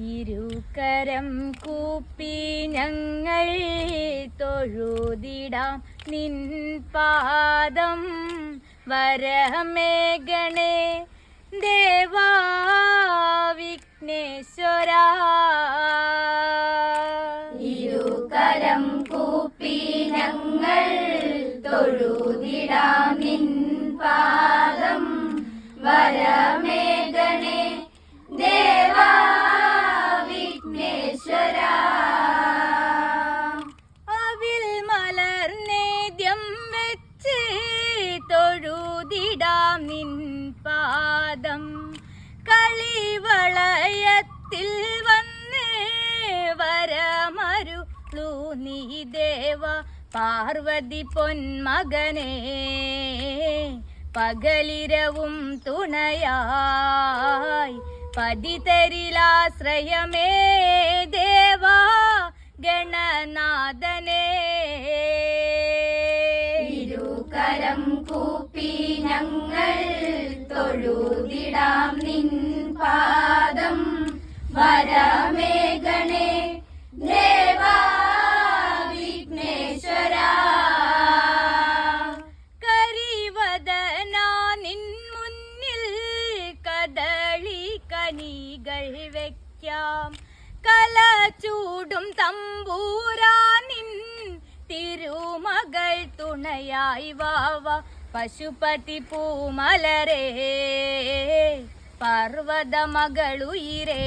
ഇരുകരം കൂപ്പി ഞങ്ങൾ തൊഴുതിടാം നിൻ പാദം. വരമേഗണേ ദേവാ വിഘ്നേശ്വര. ഇരുകരം കൂപ്പി ഞങ്ങൾ തൊഴുതിടാം നിൻ വരമരുളു നീ ദേവ പാർവതി പൊന്മകനെ. പകലിരവും തുണയായി പതിതരിലാശ്രയമേ ദേവാ ഗണനാഥനേ. ഇരുകരം കൂപ്പി ഞങ്ങൾ തൊഴുതിടാം നിൻ പാദം. വരമേഘണേ ദേവാ വെക്കാം കല ചൂടും തമ്പൂരാ നിൻ തിരുമകൾ തുണയായി വാവ. പശുപതി പൂമലരേ പർവത മകളുയിരേ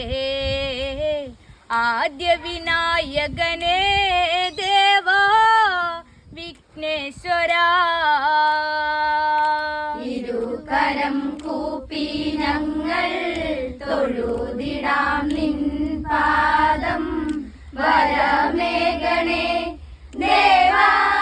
ആദ്യ വിനായകനേ ദേവാ വിഘ്നേശ്വര. ഇരുകരം കൂപ്പി ഞങ്ങൾ वरमे गणे देवा